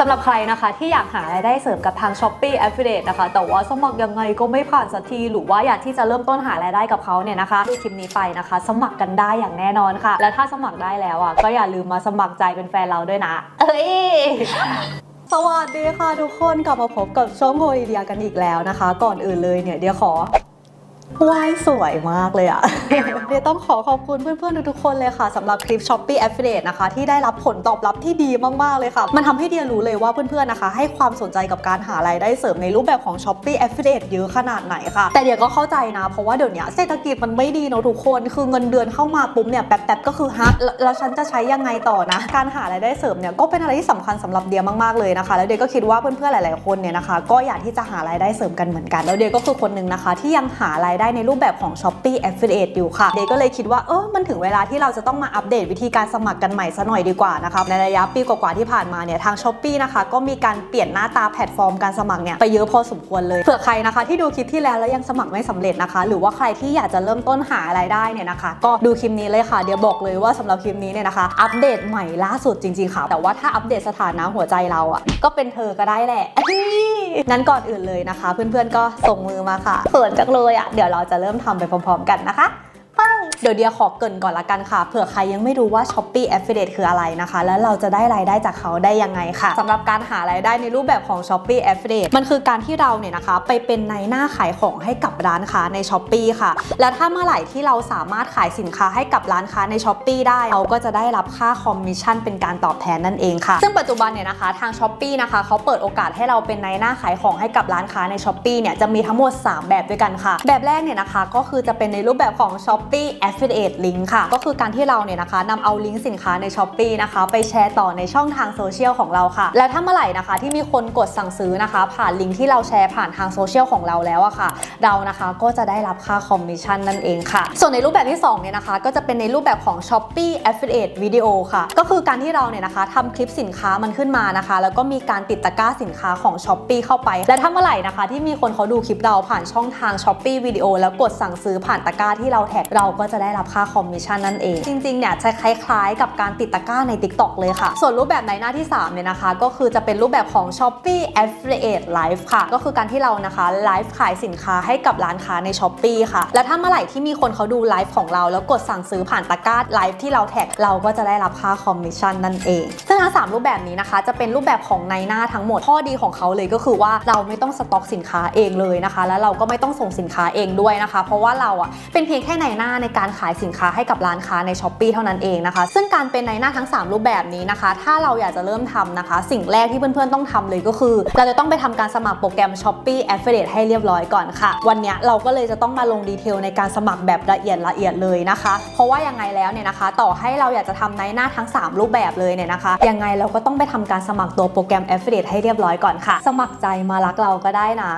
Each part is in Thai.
สำหรับใครนะคะที่อยากหารายได้เสริมกับทาง s h อ p e e Affiliate นะคะ แต่ว่าสมัครยังไงก็ไม่ผ่านสักที หรือว่าอยากที่จะเริ่มต้นหารายได้กับเขาเนี่ยนะคะดูคลิปนี้ไปนะคะ สมัครกันได้อย่างแน่นอนค่ะ และถ้าสมัครได้แล้วอะก็อย่าลืมมาสมัครใจเป็นแฟนเราด้วยนะ เอ้ยสวัสดีค่ะทุกคนกลับมาพบกับช่องโฮลีเดียกันอีกแล้วนะคะ ก่อนอื่นเลยเนี่ยเดี๋ยวขอ วายสวยมากเลยอะเดี๋ยวต้องขอขอบคุณเพื่อนๆทุกๆคนเลยค่ะสำหรับคลิป Shopee Affiliate นะคะ ที่ได้รับผลตอบรับที่ดีมากๆเลยค่ะ มันทำให้เดียรู้เลยว่าเพื่อนๆนะคะ ให้ความสนใจกับการหารายได้เสริมในรูปแบบของ Shopee Affiliate เยอะขนาดไหนค่ะ แต่เดียก็เข้าใจนะ เพราะว่าเดี๋ยวนี้เศรษฐกิจมันไม่ดีเนอะทุกคนคือเงินเดือนเข้ามาปุ๊บเนี่ยแป๊บๆก็คือฮะแล้วแล้วฉันจะใช้ยังไงต่อนะ การหารายได้เสริมเนี่ยก็เป็นอะไรที่สำคัญสำหรับเดียมากๆเลยนะคะ แล้วเดียก็คิดว่าเพื่อนๆหลาย ๆคนเนี่ยนะคะ ก็อยากที่จะหารายได้เสริมกันเหมือนกัน แล้วเดียก็คือคนหนึ่งนะคะ ที่ยังหารายได้ในรูปแบบของ Shopee Affiliate อยู่ค่ะ เดก็เลยคิดว่าเออมันถึงเวลาที่เราจะต้องมาอัปเดตวิธีการสมัครกันใหม่ซะหน่อยดีกว่านะคะในระยะปีกว่าๆที่ผ่านมาเนี่ยทาง Shopee นะคะก็มีการเปลี่ยนหน้าตาแพลตฟอร์มการสมัครเนี่ยไปเยอะพอสมควรเลยเผื่อใครนะคะ ที่ดูคลิปที่แล้วแล้วยังสมัครไม่สำเร็จนะคะ หรือว่าใครที่อยากจะเริ่มต้นหารายได้เนี่ยนะคะ ก็ดูคลิปนี้เลยค่ะเดี๋ยวบอกเลยว่าสำหรับคลิปนี้เนี่ยนะคะ อัปเดตใหม่ล่าสุดจริงๆค่ะ แต่ว่าถ้าอัปเดตสถานะหัวใจเราอะก็เป็นเธอก็ได้แหละงั้นก่อนอื่นเลยนะคะ เพื่อนๆก็ส่งมือมาค่ะเขินจังเลยอะเดี๋ยวเราจะเริ่มทำไปพร้อมๆ กันนะคะ เดี๋ยวเดียขอเกินก่อนละกันค่ะ เผื่อใครยังไม่รู้ว่า Shopee Affiliate คืออะไรนะคะ แล้วเราจะได้รายได้จากเขาได้ยังไงค่ะสำหรับการหารายได้ในรูปแบบของ Shopee Affiliate มันคือการที่เราเนี่ยนะคะ ไปเป็นในหน้าขายของให้กับร้านค้าใน Shopee ค่ะ แล้วถ้าเมื่อไหร่ที่เราสามารถขายสินค้าให้กับร้านค้าใน Shopee ได้ เราก็จะได้รับค่าคอมมิชชั่นเป็นการตอบแทนนั่นเองค่ะ ซึ่งปัจจุบันเนี่ยนะคะทาง Shopee นะคะเขาเปิดโอกาสให้เราเป็นในหน้าขายของให้กับร้านค้าใน Shopee เนี่ยจะมีทั้งหมด 3 แบบด้วยกันค่ะ แบบแรกเนี่ยนะคะก็คือจะเป็นในรูปแบบของ Shopee Affiliate Link ค่ะ ก็คือการที่เราเนี่ยนะคะนำเอาลิงก์สินค้าใน Shopee นะคะ ไปแชร์ต่อในช่องทางโซเชียลของเราค่ะ และถ้าเมื่อไหร่นะคะที่มีคนกดสั่งซื้อนะคะ ผ่านลิงก์ที่เราแชร์ผ่านทางโซเชียลของเราแล้วอะค่ะ เรานะคะก็จะได้รับค่าคอมมิชชั่นนั่นเองค่ะ ส่วนในรูปแบบที่2เนี่ยนะคะ ก็จะเป็นในรูปแบบของ Shopee Affiliate Video ค่ะ ก็คือการที่เราเนี่ยนะคะทำคลิปสินค้ามันขึ้นมานะคะ แล้วก็มีการติดตะกร้าสินค้าของ Shopee เข้าไป และถ้าเมื่อไหร่นะคะ ที่มีคนเขาดูคลิปเราผ่านช่องทาง Shopee Video แล้วกดสั่งซื้อผ่านตะกร้าที่เราแท็กเราก็จะได้รับค่าคอมมิชชั่นนั่นเอง จริงๆเนี่ยจะคล้ายๆ กับการติดตะกร้าใน TikTok เลยค่ะ ส่วนรูปแบบในหน้าที่3เนี่ยนะคะ ก็คือจะเป็นรูปแบบของ Shopee Affiliate Live ค่ะ ก็คือการที่เรานะคะไลฟ์ขายสินค้าให้กับร้านค้าใน Shopee ค่ะ และถ้าเมื่อไหร่ที่มีคนเขาดูไลฟ์ของเรา แล้วกดสั่งซื้อผ่านตะกร้าไลฟ์ที่เราแท็กเราก็จะได้รับค่าคอมมิชชั่นนั่นเอง ซึ่งทั้งสามรูปแบบนี้นะคะจะเป็นรูปแบบของในหน้าทั้งหมดข้อดีของเขาเลยก็คือว่าเราไม่ต้องสต็อกสินค้าเองเลยนะคะ แล้วเราก็ไม่ต้องส่งสินค้าเองด้วยนะคะ เพราะว่าเราอะเป็นเพียงแค่ในหน้าในการขายสินค้าให้กับร้านค้าใน s h อ p e e เท่านั้นเองนะคะ ซึ่งการเป็นในหน้าทั้ง 3 รูปแบบนี้นะคะ ถ้าเราอยากจะเริ่มทำนะคะ สิ่งแรกที่เพื่อนๆต้องทำเลยก็คือ เราจะต้องไปทำการสมัครโปรแกรม Shopee Affiliate ให้เรียบร้อยก่อนค่ะ วันนี้เราก็เลยจะต้องมาลงดีเทลในการสมัครแบบละเอียดละเอียดเลยนะคะ เพราะว่ายังไงแล้วเนี่ยนะคะ ต่อให้เราอยากจะทำในหน้าทั้ง 3 รูปแบบเลยเนี่ยนะคะยังไงเราก็ต้องไปทำการสมัครตัวโปรแกรม Affiliate ให้เรียบร้อยก่อนค่ะ สมัครใจมารักเราก็ได้นะ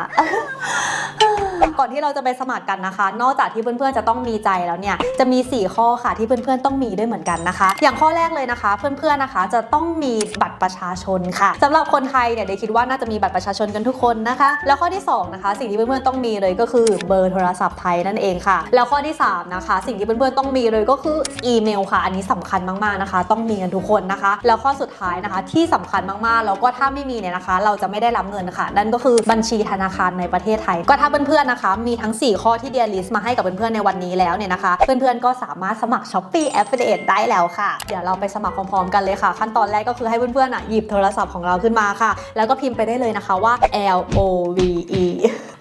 ก่อนที่เราจะไปสมัครกันนะคะ นอกจากที่เพื่อนๆจะต้องมีใจแล้วเนี่ยจะมี 4 ข้อค่ะที่เพื่อนๆต้องมีด้วยเหมือนกันนะคะ อย่างข้อแรกเลยนะคะ เพื่อนๆนะคะ จะต้องมีบัตรประชาชนค่ะสำหรับคนไทยเนี่ยเดยคิดว่าน่าจะมีบัตรประชาชนกันทุกคนนะคะ แล้วข้อที่สองนะคะสิ่งที่เพื่อนๆต้องมีเลยก็คือเบอร์โทรศัพท์ไทยนั่นเองค่ะ แล้วข้อที่สามนะคะสิ่งที่เพื่อนๆต้องมีเลยก็คืออีเมลค่ะ อันนี้สำคัญมากๆนะคะ ต้องมีกันทุกคนนะคะ แล้วข้อสุดท้ายนะคะที่สำคัญมากๆ แล้วก็ถ้าไม่มีเนี่ยนะคะ เราจะไม่ได้รับเงินค่ะ นั่นก็คือบัญชีธนาคารในประเทศไทย ก็ถ้าเพื่อนๆนะคะ มีทั้ง 4 ข้อที่เดียลิสต์มาให้กับเพื่อนๆในวันนี้แล้วเนี่ยนะคะ เพื่อนๆก็สามารถสมัคร s h อ p e e Affiliate ได้แล้วค่ะ เดี๋ยวเราไปสมัครพร้อมๆกันเลยค่ะ ขั้นตอนแรกก็คือให้เพื่อนๆอะหยิบโทรศัพท์ของเราขึ้นมาค่ะ แล้วก็พิมพ์ไปได้เลยนะคะว่า L O V E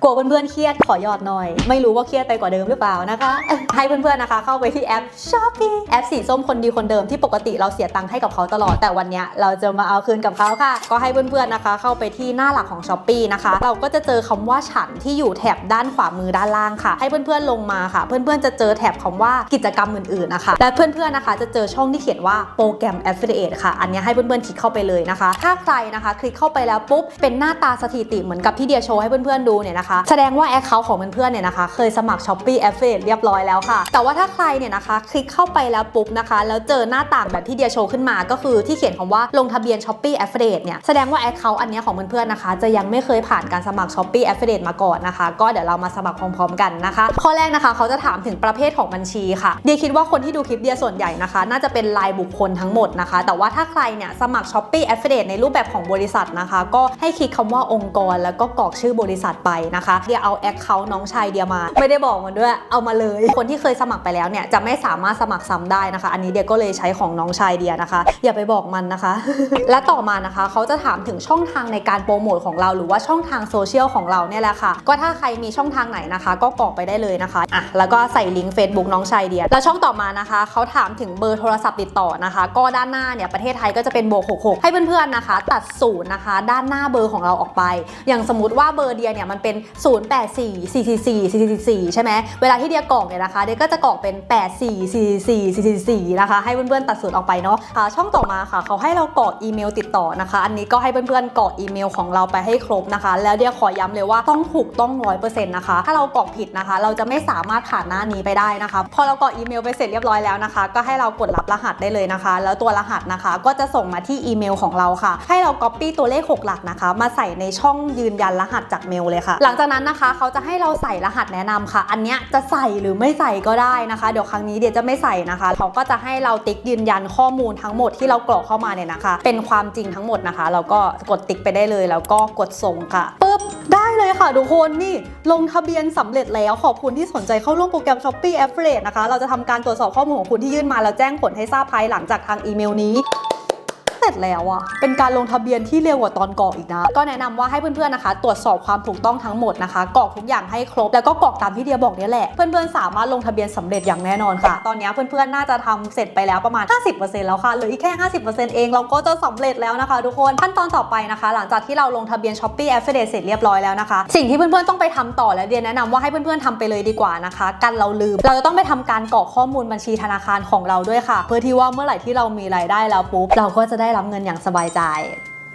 กลัวเพื่อนๆเครียดขอหยอดหน่อย ไม่รู้ว่าเครียดไปกว่าเดิมหรือเปล่านะคะ ให้เพื่อนๆนะคะ เข้าไปที่แอป Shopee แอปสีส้มคนดีคนเดิมที่ปกติเราเสียตังค์ให้กับเขาตลอดแต่วันนี้เราจะมาเอาคืนกับเขาค่ะ ก็ให้เพื่อนๆนะคะ เข้าไปที่หน้าหลักของ Shopee นะคะ เราก็จะเจอคำว่าฉันที่อยู่แถบด้านขวามือด้านล่างค่ะ ให้เพื่อนๆลงมาค่ะ เพื่อนๆจะเจอแถบคำว่ากิจกรรมอื่นๆนะคะ และเพื่อนๆนะคะจะเจอช่องที่เขียนว่าโปรแกรม Affiliate ค่ะ อันนี้ให้เพื่อนๆคลิกเข้าไปเลยนะคะ ถ้าใครนะคะ คลิกเข้าไปแล้วปุ๊บเป็นหน้าตาสถิติเหมือนกับที่เดียโชว์ให้เพื่อนๆดูเนี่ยนะคะนะคะ แสดงว่าแอคเคาท์ของเพื่อนๆเนี่ยนะคะ เคยสมัคร Shopee Affiliate เรียบร้อยแล้วค่ะ แต่ว่าถ้าใครเนี่ยนะคะ คลิกเข้าไปแล้วปุ๊บนะคะ แล้วเจอหน้าต่างแบบที่เดียโชว์ขึ้นมา ก็คือที่เขียนคำว่าลงทะเบียน Shopee Affiliate เนี่ยแสดงว่าแอคเคาท์อันเนี้ยของเพื่อนๆนะคะ จะยังไม่เคยผ่านการสมัคร Shopee Affiliate มาก่อนนะคะ ก็เดี๋ยวเรามาสมัครพร้อมๆกันนะคะ ข้อแรกนะคะเขาจะถามถึงประเภทของบัญชีค่ะเดียคิดว่าคนที่ดูคลิปเดียส่วนใหญ่นะคะ น่าจะเป็นรายบุคคลทั้งหมดนะคะ แต่ว่าถ้าใครเนี่ยสมัคร Shopee Affiliate ในรูปแบบของบริษัทนะคะ ก็ให้คลิกคำว่าองค์กร แล้วก็กรอกชื่อบริษัทไปนะคะเดียเอาแอคเคาท์น้องชายเดียมา ไม่ได้บอกมันด้วยเอามาเลย คนที่เคยสมัครไปแล้วเนี่ยจะไม่สามารถสมัครซ้ำได้นะคะ อันนี้เดียก็เลยใช้ของน้องชายเดียนะคะ อย่าไปบอกมันนะคะ และต่อมานะคะเขาจะถามถึงช่องทางในการโปรโมทของเราหรือว่าช่องทางโซเชียลของเราเนี่ยแหละค่ะ ก็ถ้าใครมีช่องทางไหนนะคะ ก็กรอกไปได้เลยนะคะอะแล้วก็ใส่ลิงก์ Facebook น้องชายเดีย แล้วช่องต่อมานะคะเขาถามถึงเบอร์โทรศัพท์ติดต่อนะคะ ก็ด้านหน้าเนี่ยประเทศไทยก็จะเป็นโบวก66ให้เพื่อนๆนะคะ ตัดศูนย์นะคะ ด้านหน้าเบอร์ของเราออกไป อย่างสมมติว่าเบอร์เดียเนี่ยมันเป็น084 444 444 ใช่ไหมเวลาที่เดียกรอกเนี่ยนะคะ เดียก็จะกรอกเป็น 8444444นะคะ ให้เพื่อนๆตัดศูนย์ออกไปเนาะอ่าช่องต่อมาค่ะ เขาให้เรากรอกอีเมลติดต่อนะคะ อันนี้ก็ให้เพื่อนๆกรอกอีเมลของเราไปให้ครบนะคะ แล้วเดียขอย้ำเลยว่าต้องถูกต้องร้อยเปอร์เซ็นต์นะคะ ถ้าเรากรอกผิดนะคะ เราจะไม่สามารถผ่านหน้านี้ไปได้นะคะ พอเรากรอกอีเมลไปเสร็จเรียบร้อยแล้วนะคะ ก็ให้เรากดรับรหัสได้เลยนะคะ แล้วตัวรหัสนะคะ ก็จะส่งมาที่อีเมลของเราค่ะ ให้เรา copy ตัวเลข 6 หลักนะคะ มาใส่ในช่องยืนยันรหัสจากเมลเลยค่ะ หลังจากนั้นนะคะเขาจะให้เราใส่รหัสแนะนำค่ะ อันเนี้ยจะใส่หรือไม่ใส่ก็ได้นะคะ เดี๋ยวครั้งนี้เดี๋ยวจะไม่ใส่นะคะ เขาก็จะให้เราติ๊กยืนยันข้อมูลทั้งหมดที่เรากรอกเข้ามาเนี่ยนะคะ เป็นความจริงทั้งหมดนะคะ เราก็กดติ๊กไปได้เลยแล้วก็กดส่งค่ะปึ๊บได้เลยค่ะทุกคนนี่ลงทะเบียนสำเร็จแล้วขอบคุณที่สนใจเข้าร่วมโปรแกรม Shopee Affiliate นะคะ เราจะทำการตรวจสอบข้อมูลของคุณที่ยื่นมาแล้วแจ้งผลให้ทราบภายหลังจากทางอีเมลนี้ เสร็จแล้วอะเป็นการลงทะเบียนที่เร็วกว่าตอนกรอกอีกนะ ก็แนะนำว่าให้เพื่อนๆนะคะ ตรวจสอบความถูกต้องทั้งหมดนะคะกรอกทุกอย่างให้ครบ แล้วก็กรอกตามที่เดียบอกนี่แหละ เพื่อนๆสามารถลงทะเบียนสำเร็จอย่างแน่นอนค่ะ ตอนนี้เพื่อนๆน่าจะทำเสร็จไปแล้วประมาณ 50%แล้วค่ะเหลืออีกแค่ 50%เองเราก็จะสำเร็จแล้วนะคะ ทุกคนขั้นตอนต่อไปนะคะ หลังจากที่เราลงทะเบียน Shopee Affiliate เสร็จเรียบร้อยแล้วนะคะ สิ่งที่เพื่อนๆต้องไปทำต่อและเดียแนะนำว่าให้เพื่อนๆทำไปเลยดีกว่านะคะ กันเราลืม เราจะต้องไปทำการกรอกข้อมูลบัญชีธนาคารของเราด้วยค่ะ เพื่อที่ว่าเมื่อไหร่ที่เรามีรายได้แล้วปุ๊บเราก็จะได้รับเงินอย่างสบายใจ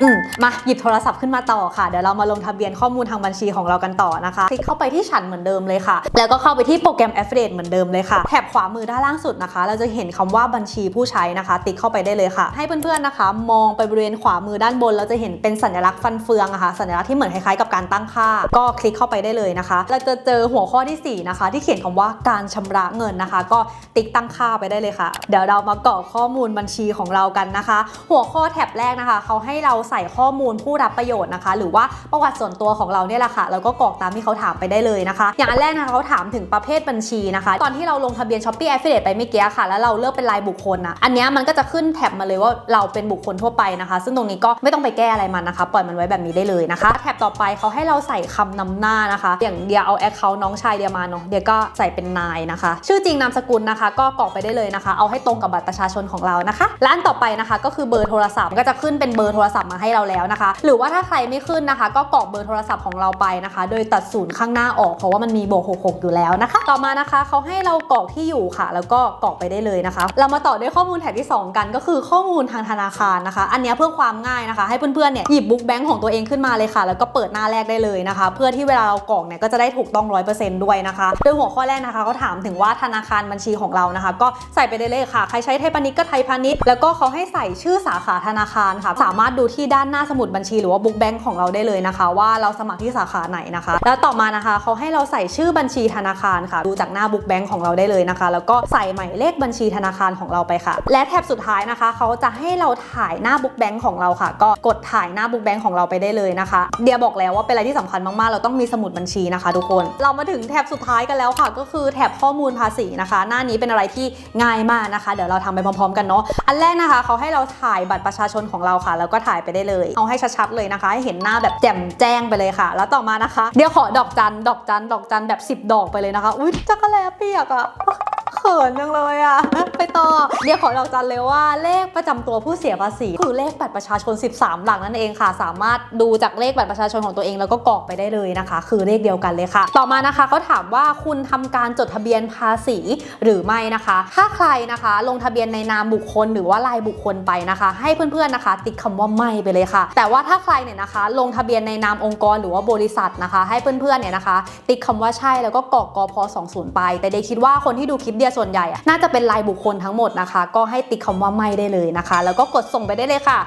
อืมมาหยิบโทรศัพท์ขึ้นมาต่อค่ะ เดี๋ยวเรามาลงทะเบียนข้อมูลทางบัญชีของเรากันต่อนะคะ คลิกเข้าไปที่ฉันเหมือนเดิมเลยค่ะ แล้วก็เข้าไปที่โปรแกรม Affiliate เหมือนเดิมเลยค่ะ แถบขวามือด้านล่างสุดนะคะ เราจะเห็นคำว่าบัญชีผู้ใช้นะคะ ติ๊กเข้าไปได้เลยค่ะ ให้เพื่อนๆนะคะ มองไปบริเวณขวามือด้านบน เราจะเห็นเป็นสัญลักษณ์ฟันเฟืองอะค่ะ สัญลักษณ์ที่เหมือนคล้ายๆกับการตั้งค่า ก็คลิกเข้าไปได้เลยนะคะ เราจะเจอหัวข้อที่สี่นะคะ ที่เขียนคำว่าการชำระเงินนะคะ ก็ติ๊กตั้งค่าไปได้เลยค่ะ เดี๋ยวเรามากรอกข้อมูลบัญชีของเรากันนะคะ หัวข้อแถบแรกนะคะเขาให้เราใส่ข้อมูลผู้รับประโยชน์นะคะ หรือว่าประวัติส่วนตัวของเราเนี่ยแหละค่ะแล้วก็กรอกตามที่เขาถามไปได้เลยนะคะ อย่างแรกนะคะเขาถามถึงประเภทบัญชีนะคะ ตอนที่เราลงทะเบียน Shopee Affiliate ไปเมื่อกี้ค่ะ แล้วเราเลือกเป็นรายบุคคลนะอันนี้มันก็จะขึ้นแท็บมาเลยว่าเราเป็นบุคคลทั่วไปนะคะ ซึ่งตรงนี้ก็ไม่ต้องไปแก้อะไรมันนะคะ ปล่อยมันไว้แบบนี้ได้เลยนะคะแท็บต่อไปเขาให้เราใส่คำนำหน้านะคะ อย่างเดียเอาแอคเคาท์น้องชายเดียมาเนาะเดียก็ใส่เป็นนายนะคะ ชื่อจริงนามสกุลนะคะ ก็กรอกไปได้เลยนะคะ เอาให้ตรงกับบัตรประชาชนของเรานะคะและอันต่อไปนะคะ ก็คือเบอร์โทรศัพท์ก็จะขึ้นเป็นเบอร์โทรศัพท์มาให้เราแล้วนะคะ หรือว่าถ้าใครไม่ขึ้นนะคะ ก็กรอกเบอร์โทรศัพท์ของเราไปนะคะ โดยตัดศูนย์ข้างหน้าออกเพราะว่ามันมีโบก66 อยู่แล้วนะคะ ต่อมานะคะเขาให้เรากรอกที่อยู่ค่ะ แล้วก็กรอกไปได้เลยนะคะ เรามาต่อด้วยข้อมูลแถบที่ 2 กันก็คือข้อมูลทางธนาคารนะคะ อันนี้เพื่อความง่ายนะคะ ให้เพื่อนๆเนี่ยหยิบบุ๊กแบงค์ของตัวเองขึ้นมาเลยค่ะ แล้วก็เปิดหน้าแรกได้เลยนะคะ เพื่อที่เวลาเรากรอกเนี่ยก็จะได้ถูกต้อง100%ด้วยนะคะ โดยหัวข้อแรกนะคะเขาถามถึงว่าธนาคารบัญชีของเรานะคะ ก็ใส่ไปได้เลยค่ะ ใครใช้ไทยพาณิชย์ก็ไทยพาณิชย์แล้วก็เขาให้ใส่ชื่อสาขาธนาคารค่ะ สามารถดูที่ด้านหน้าสมุดบัญชีหรือว่าบุ๊กแบงค์ของเราได้เลยนะคะ ว่าเราสมัครที่สาขาไหนนะคะ แล้วต่อมานะคะเขาให้เราใส่ชื่อบัญชีธนาคารค่ะ ดูจากหน้าบุ๊กแบงค์ของเราได้เลยนะคะ แล้วก็ใส่หมายเลขบัญชีธนาคารของเราไปค่ะ และแท็บสุดท้ายนะคะเขาจะให้เราถ่ายหน้าบุ๊กแบงค์ของเราค่ะ ก็กดถ่ายหน้าบุ๊กแบงค์ของเราไปได้เลยนะคะ เดียบอกแล้วว่าเป็นอะไรที่สำคัญมากๆ เราต้องมีสมุดบัญชีนะคะ ทุกคน เรามาถึงแท็บสุดท้ายกันแล้วค่ะ ก็คือแท็บข้อมูลภาษีนะคะ หน้านี้เป็นอะไรที่ง่ายมากนะคะ เดี๋ยวเราทำไปพร้อม ๆ กันเนาะ อันแรกนะคะเขาให้เราถ่ายบัตรประชาชนของเราค่ะ แล้วก็ถ่ายไปได้เลย เอาให้ชัดๆเลยนะคะ ให้เห็นหน้าแบบแจ่มแจ้งไปเลยค่ะ แล้วต่อมานะคะ เดี๋ยวขอดอกจัน ดอกจัน ดอกจันแบบ 10 ดอกไปเลยนะคะ อุ้ยจักรแลเปียกอะเขินจังเลยอะไปต่อ เดี๋ยวขอเราจันเลยว่าเลขประจำตัวผู้เสียภาษีคือเลขบัตรประชาชน 13 หลักนั่นเองค่ะ สามารถดูจากเลขบัตรประชาชนของตัวเองแล้วก็กรอกไปได้เลยนะคะ คือเลขเดียวกันเลยค่ะ ต่อมานะคะเขาถามว่าคุณทำการจดทะเบียนภาษีหรือไม่นะคะ ถ้าใครนะคะ ลงทะเบียนในนามบุคคล หรือว่ารายบุคคลไปนะคะ ให้เพื่อนๆนะคะ ติ๊กคำว่าไม่ไปเลยค่ะ แต่ว่าถ้าใครเนี่ยนะคะ ลงทะเบียนในนามองค์กรหรือว่าบริษัทนะคะ ให้เพื่อนๆเนี่ยนะคะ ติ๊กคำว่าใช่แล้วก็กรอกกพ20ไป แต่เดย์คิดว่าคนที่ดูคลิปเดียส่วนใหญ่อะน่าจะเป็นรายบุคคลทั้งหมดนะคะก็ให้ติ๊กคำว่าไม่ได้เลยนะคะ แล้วก็กดส่งไปได้เลยค่ะ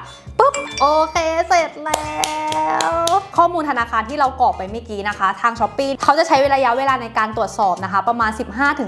บโอเคเสร็จแล้ว ข้อมูลธนาคารที่เรากรอกไปเมื่อกี้นะคะ ทางช้อปปีเขาจะใช้ระยะเวลาในการตรวจสอบนะคะ ประมาณ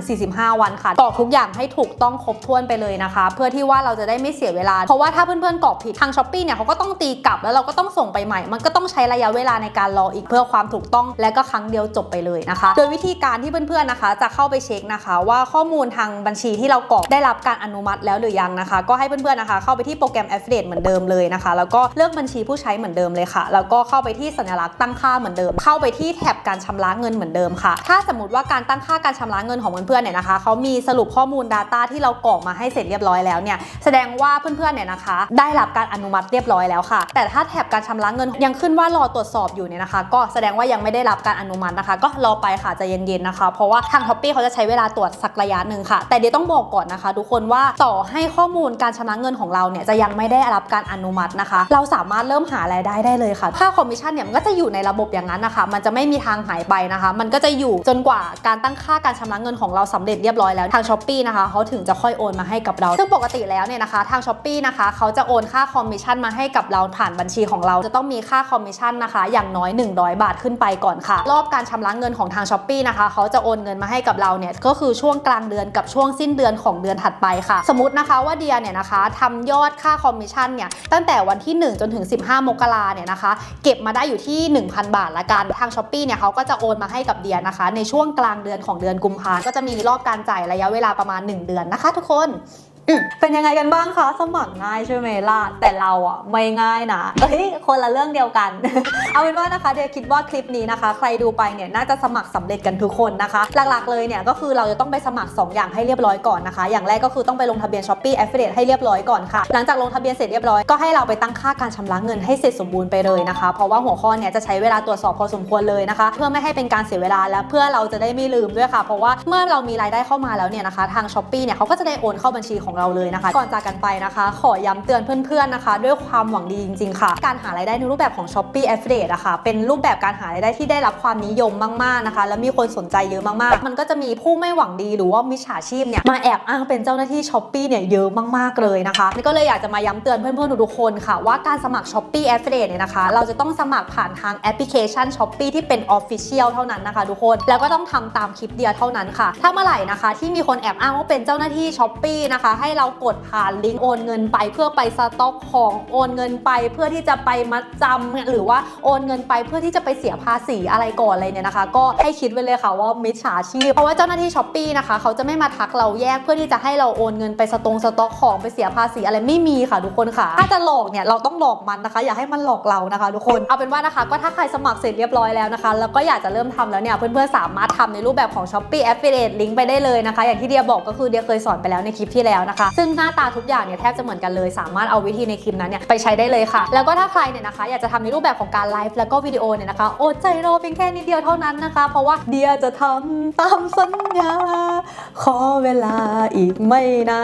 15-45 วันค่ะกรอกทุกอย่างให้ถูกต้องครบถ้วนไปเลยนะคะ เพื่อที่ว่าเราจะได้ไม่เสียเวลา เพราะว่าถ้าเพื่อนๆกรอกผิดทางช้อปปีเนี่ยเขาก็ต้องตีกลับแล้วเราก็ต้องส่งไปใหม่ มันก็ต้องใช้ระยะเวลาในการรออีกเพื่อความถูกต้อง และก็ครั้งเดียวจบไปเลยนะคะ โดยวิธีการที่เพื่อนๆนะคะ จะเข้าไปเช็คนะคะ ว่าข้อมูลทางบัญชีที่เรากรอกได้รับการอนุมัติแล้วหรือยังนะคะ ก็ให้เพื่อนๆนะคะ เข้าไปที่โปรแกรม Affiliate เหมือนเดิมเลยนะคะแล้วก็เลือกบัญชีผู้ใช้เหมือนเดิมเลยค่ะ แล้วก็เข้าไปที่สัญลักษณ์ตั้งค่าเหมือนเดิม เข้าไปที่แท็บการชำระเงินเหมือนเดิมค่ะ ถ้าสมมติว่าการตั้งค่าการชำระเงินของเพื่อนๆเนี่ยนะคะเขามีสรุปข้อมูล Data ที่เรากรอกมาให้เสร็จเรียบร้อยแล้วเนี่ยแสดงว่าเพื่อนๆเนี่ยนะคะ ได้รับการอนุมัติเรียบร้อยแล้วค่ะ แต่ถ้าแท็บการชำระเงินยังขึ้นว่ารอตรวจสอบอยู่เนี่ยนะคะ ก็แสดงว่ายังไม่ได้รับการอนุมัตินะคะ ก็รอไปค่ะจะเย็นๆนะคะ เพราะว่าทางท็อปปี้เขาจะใช้เวลาตรวจสักระยะหนึ่งค่ะ แต่เดี๋ยวต้องบอกก่อนนะคะ ทุกคนว่าต่อให้ข้อมูลการชำระเงินของเราเนี่ยจะยังไม่ได้รับการอนุมัตินะคะ เราสามารถเริ่มหารายได้ได้เลยค่ะค่าคอมมิชชั่นเนี่ยมันก็จะอยู่ในระบบอย่างนั้นนะคะมันจะไม่มีทางหายไปนะคะ มันก็จะอยู่จนกว่าการตั้งค่าการชำระเงินของเราสำเร็จเรียบร้อยแล้วทางช้อปปีนะคะเขาถึงจะค่อยโอนมาให้กับเรา ซึ่งปกติแล้วเนี่ยนะคะ ทางช้อปปีนะคะเขาจะโอนค่าคอมมิชชั่นมาให้กับเราผ่านบัญชีของเราจะต้องมีค่าคอมมิชชั่นนะคะ อย่างน้อย 100 บาทขึ้นไปก่อนค่ะ รอบการชำระเงินของทางช้อปปีนะคะเขาจะโอนเงินมาให้กับเราเนี่ยก็คือช่วงกลางเดือนกับช่วงสิ้นเดือนของเดือนถัดไปค่ะ สมมตินะคะว่าเดียเนี่ยนะคะทำยอดค่าคอมมิชชั่นเนี่ยตั้งแต่วันที่ 1 จนถึง 15 มกราเนี่ยนะคะ เก็บมาได้อยู่ที่ 1,000 บาทละกันทางช้อปปีเนี่ยเขาก็จะโอนมาให้กับเดียนะคะ ในช่วงกลางเดือนของเดือนกุมภาก็จะมีรอบการจ่ายระยะเวลาประมาณ 1 เดือนนะคะ ทุกคน เป็นยังไงกันบ้างคะสมัครง่ายใช่ไหมล่ะแต่เราอะไม่ง่ายนะเอ้ยคนละเรื่องเดียวกัน เอาเป็นว่านะคะเดียคิดว่าคลิปนี้นะคะ ใครดูไปเนี่ยน่าจะสมัครสำเร็จกันทุกคนนะคะ หลักๆเลยเนี่ยก็คือเราจะต้องไปสมัคร 2 อย่างให้เรียบร้อยก่อนนะคะ อย่างแรกก็คือต้องไปลงทะเบียน Shopee Affiliate ให้เรียบร้อยก่อนค่ะ หลังจากลงทะเบียนเสร็จเรียบร้อยก็ให้เราไปตั้งค่าการชำระเงินให้เสร็จสมบูรณ์ไปเลยนะคะ เพราะว่าหัวข้อเนี่ยจะใช้เวลาตรวจสอบพอสมควรเลยนะคะ เพื่อไม่ให้เป็นการเสียเวลาและเพื่อเราจะได้ไม่ลืมด้วยค่ะ เพราะว่าเมื่อเรามีรายได้เข้ามาแล้วเนี่ยนะคะทาง Shopee เนี่ยเขาก็จะได้โอนเข้าบัญชีของเราเลยนะคะ ก่อนจากกันไปนะคะ ขอย้ำเตือนเพื่อนๆนะคะ ด้วยความหวังดีจริง ๆ ค่ะ การหารายได้ในรูปแบบของ Shopee Affiliate อะค่ะเป็นรูปแบบการหารายได้ที่ได้รับความนิยมมากๆนะคะ และมีคนสนใจเยอะมากๆ มันก็จะมีผู้ไม่หวังดีหรือว่ามิจฉาชีพเนี่ยมาแอบอ้างเป็นเจ้าหน้าที่ Shopee เนี่ยเยอะมากๆเลยนะคะก็เลยอยากจะมาย้ำเตือนเพื่อนๆทุกคนค่ะ ว่าการสมัคร Shopee Affiliate เนี่ยนะคะ เราจะต้องสมัครผ่านทางแอปพลิเคชัน Shopee ที่เป็น Official เท่านั้นนะคะทุกคนแล้วก็ต้องทำตามคลิปเดียวเท่านั้นค่ะ ถ้าเมื่อไหร่นะคะ ที่มีคนแอบอ้างว่าเป็นเจ้าหน้าที่ Shopee นะคะให้เรากดผ่านลิงก์โอนเงินไปเพื่อไปสต็อกของโอนเงินไป เพื่อที่จะไปมัดจำหรือว่าโอนเงินไปเพื่อที่จะไปเสียภาษีอะไรก่อนอะไรเนี่ยนะคะ ก็ให้คิดไว้เลยค่ะว่ามิจฉาชีพเพราะว่าเจ้าหน้าที่ Shopee นะคะเขาจะไม่มาทักเราแยกเพื่อที่จะให้เราโอนเงินไปสตงสต็อกของไปเสียภาษีอะไรไม่มีค่ะทุกคนค่ะ ถ้าจะหลอกเนี่ยเราต้องหลอกมันนะคะ อย่าให้มันหลอกเรานะคะ ทุกคนเอาเป็นว่านะคะก็ถ้าใครสมัครเสร็จเรียบร้อยแล้วนะคะ แล้วก็อยากจะเริ่มทำแล้วเนี่ยเพื่อนๆสามารถทำในรูปแบบของ Shopee Affiliate ลิงก์ไปได้เลยนะคะ อย่างที่เดียบอกก็คือเดียเคยสอนไปแล้วในคลิปที่แล้วนะคะ ซึ่งหน้าตาทุกอย่างเนี่ยแทบจะเหมือนกันเลย สามารถเอาวิธีในคลิปนั้นเนี่ยไปใช้ได้เลยค่ะ แล้วก็ถ้าใครเนี่ยนะคะ อยากจะทำในรูปแบบของการไลฟ์แล้วก็วิดีโอเนี่ยนะคะอดใจรอเพียงแค่นิดเดียวเท่านั้นนะคะ เพราะว่าเดียจะทำตามสัญญา ขอเวลาอีกไม่นา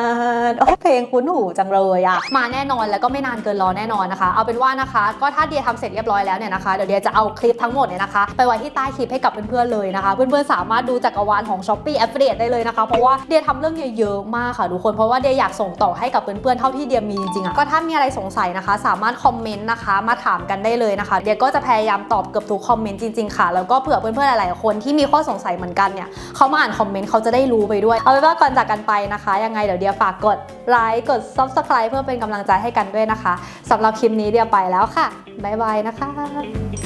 นโอ้เพลงคุ้นหูจังเลยอะมาแน่นอนแล้วก็ไม่นานเกินรอแน่นอนนะคะ เอาเป็นว่านะคะ ก็ถ้าเดียทำเสร็จเรียบร้อยแล้วเนี่ยนะคะเดี๋ยวเดียจะเอาคลิปทั้งหมดเนี่ยนะคะ ไปไว้ที่ใต้คลิปให้กับเพื่อนๆเลยนะคะ เพื่อนๆสามารถดูจักรวาลของ Shopee Affiliate ได้เลยนะคะ เพราะว่าเดียทำเรื่องเยเยอะมากค่ะทุกคนเพราะว่าเดียอยากส่งต่อให้กับเพื่อนๆเท่าที่เดียมีจริงๆอะก็ถ้ามีอะไรสงสัยนะคะ สามารถคอมเมนต์นะคะ มาถามกันได้เลยนะคะ เดียก็จะพยายามตอบเกือบทุกคอมเมนต์จริงๆค่ะ แล้วก็เผื่อเพื่อนๆหลายๆคนที่มีข้อสงสัยเหมือนกันเนี่ยเขามาอ่านคอมเมนต์เขาจะได้รู้ไปด้วยเอาเป็นว่าก่อนจากกันไปนะคะ ยังไงเดี๋ยวเดียฝากกดไลค์กด subscribe เพื่อเป็นกำลังใจให้กันด้วยนะคะสำหรับคลิปนี้เดียไปแล้วค่ะบ๊ายบายนะคะ